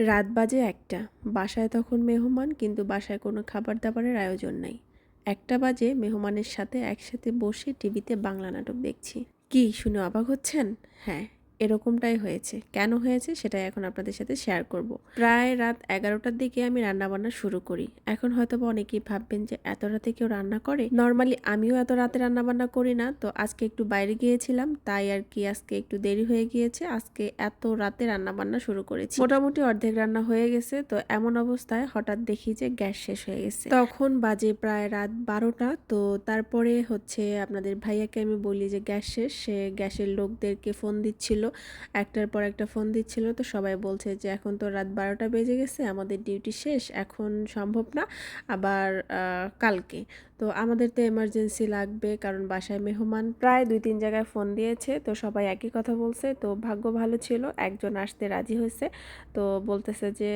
রাত বাজে একটা। বাসায় তখন মেহমান, কিন্তু বাসায় কোনো খাবার দাবারের আয়োজন নাই। একটা বাজে মেহমানের সাথে একসাথে বসে টিভিতে বাংলা নাটক দেখছি। কি, শুনে অবাক হচ্ছেন? হ্যাঁ এরকমটাই হয়েছে। কেন হয়েছে সেটাই এখন আপনাদের সাথে শেয়ার করব। প্রায় রাত এগারোটার দিকে আমি রান্না বান্না শুরু করি। এখন হয়তো বা অনেকেই ভাববেন যে, এত রাতে কেউ রান্না করে? নর্মালি আমিও এত রাতে রান্না বান্না করি না। তো আজকে একটু বাইরে গিয়েছিলাম, তাই আর কি আজকে একটু দেরি হয়ে গিয়েছে। আজকে এত রাতে রান্না বান্না শুরু করেছি। মোটামুটি অর্ধেক রান্না হয়ে গেছে। তো এমন অবস্থায় হঠাৎ দেখি যে, গ্যাস শেষ হয়ে গেছে। তখন বাজে প্রায় রাত বারোটা। তো তারপরে হচ্ছে আপনাদের ভাইয়াকে আমি বলি যে, গ্যাস শেষ। সে গ্যাসের লোকদেরকে ফোন দিচ্ছিল। একটার পর একটা ফোন দিচ্ছিল, তো সবাই বলছে যে, এখন তো রাত বারোটা বেজে গেছে, আমাদের ডিউটি শেষ, এখন সম্ভব না, আবার কালকে। তো আমাদের তো এমার্জেন্সি লাগবে, কারণ বাসায় মেহমান প্রায় দুই তিন জায়গায় ফোন দিয়েছে, তো সবাই একই কথা বলছে, তো ভাগ্য ভালো ছিল, একজন আসতে রাজি হয়েছে, তো বলতেছে যে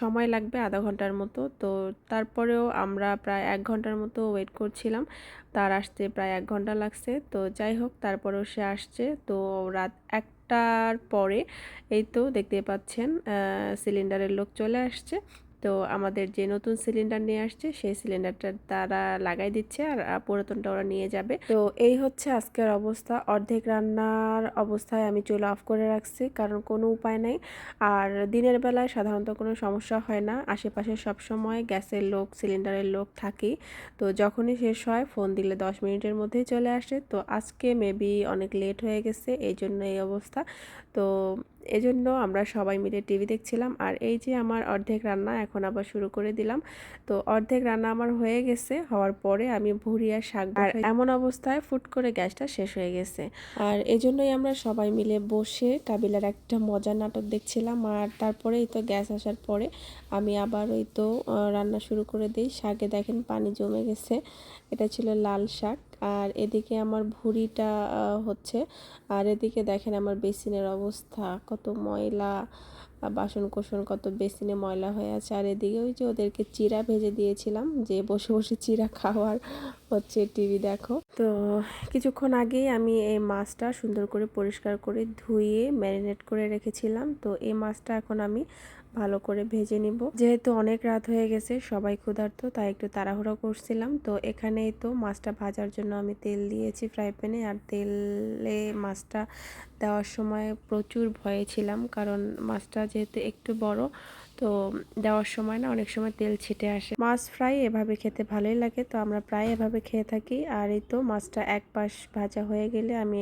সময় লাগবে আধা ঘণ্টার মতো, তো তারপরেও আমরা প্রায় এক ঘণ্টার মতো ওয়েট করছিলাম, তার আসতে প্রায় এক ঘণ্টা লাগছে, তো যাই হোক, তারপরেও সে আসছে, তো রাত একটার পরে এই তো দেখতে পাচ্ছেন সিলিন্ডারের লোক চলে আসছে। তো আমাদের যে নতুন সিলিন্ডার নিয়ে আসছে, সেই সিলিন্ডারটা তারা লাগাই দিচ্ছে আর পুরাতনটা ওরা নিয়ে যাবে। তো এই হচ্ছে আজকের অবস্থা। অর্ধেক রান্নার অবস্থায় আমি চুলা অফ করে রাখছি, কারণ কোনো উপায় নাই। আর দিনের বেলায় সাধারণত কোনো সমস্যা হয় না। আশেপাশে সবসময় গ্যাসের লোক সিলিন্ডারের লোক থাকেই তো যখনই শেষ হয় ফোন দিলে দশ মিনিটের মধ্যেই চলে আসে। তো আজকে মেবি অনেক লেট হয়ে গেছে, এই জন্য এই অবস্থা। তো এজন্য আমরা সবাই মিলে টিভি দেখছিলাম। আর এই যে আমার অর্ধেক রান্না এখন আবার শুরু করে দিলাম। তো অর্ধেক রান্না আমার হয়ে গেছে হওয়ার পরে আমি ভুড়ি আর শাক আর এমন অবস্থায় ফুট করে গ্যাসটা শেষ হয়ে গেছে। আর এই জন্যই আমরা সবাই মিলে বসে কাবিলার একটা মজার নাটক দেখছিলাম। আর তারপরেই তো গ্যাস আসার পরে আমি আবার ওই তো রান্না শুরু করে দিই। শাকে দেখেন পানি জমে গেছে। এটা ছিল লাল শাক। আর এদিকে আমার ভুঁড়িটা হচ্ছে। আর এদিকে দেখেন আমার বেসিনের অবস্থা, কত ময়লা বাসন কোসন কত বেসিনে ময়লা হয়ে আছে। আর এদিকে ওই যে ওদেরকে চিরা ভেজে দিয়েছিলাম, যে বসে বসে চিরা খাওয়ার হচ্ছে টিভি দেখো। তো কিছুক্ষণ আগেই আমি এই মাছটা সুন্দর করে পরিষ্কার করে ধুয়ে ম্যারিনেট করে রেখেছিলাম। তো এই মাছটা এখন আমি ভালো করে ভেজে নিব। যেহেতু অনেক রাত হয়ে গেছে, সবাই ক্ষুধার্ত, তাই একটু তাড়াহুড়ো করছিলাম। তো এখানেই তো মাছটা ভাজার জন্য আমি তেল দিয়েছি ফ্রাই প্যানে আর তেলে মাছটা দেওয়ার সময় প্রচুর ভয়ে ছিলাম, কারণ মাছটা যেহেতু একটু বড় তো দেওয়ার সময় না অনেক সময় তেল ছিটে আসে। মাছ ফ্রাই এভাবে খেতে ভালোই লাগে, তো আমরা প্রায় এভাবে খেয়ে থাকি। আর এই তো মাছটা এক পাশ ভাজা হয়ে গেলে আমি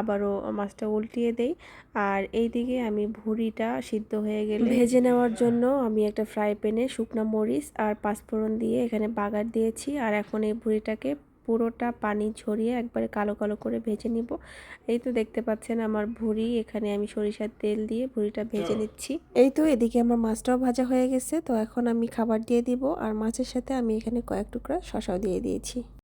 আবারও মাছটা উল্টিয়ে দেই। আর এই দিকে আমি ভুঁড়িটা সিদ্ধ হয়ে গেলে ভেজে নেওয়ার জন্য আমি একটা ফ্রাই প্যানে শুকনো মরিচ আর পাঁচফোড়ন দিয়ে এখানে বাগার দিয়েছি। আর এখন এই ভুঁড়িটাকে পুরোটা পানি ঝরিয়ে একবারে কালো কালো করে ভেজে নিব। এই তো দেখতে পাচ্ছেন আমার ভুড়ি এখানে আমি সরিষার তেল দিয়ে ভুড়িটা ভেজে নিচ্ছি। এই তো এদিকে আমার মাছটাও ভাজা হয়ে গেছে তো এখন আমি খাবার দিয়ে দিব আর মাছের সাথে আমি এখানে কয়েক টুকরা শশাও দিয়ে দিয়েছি।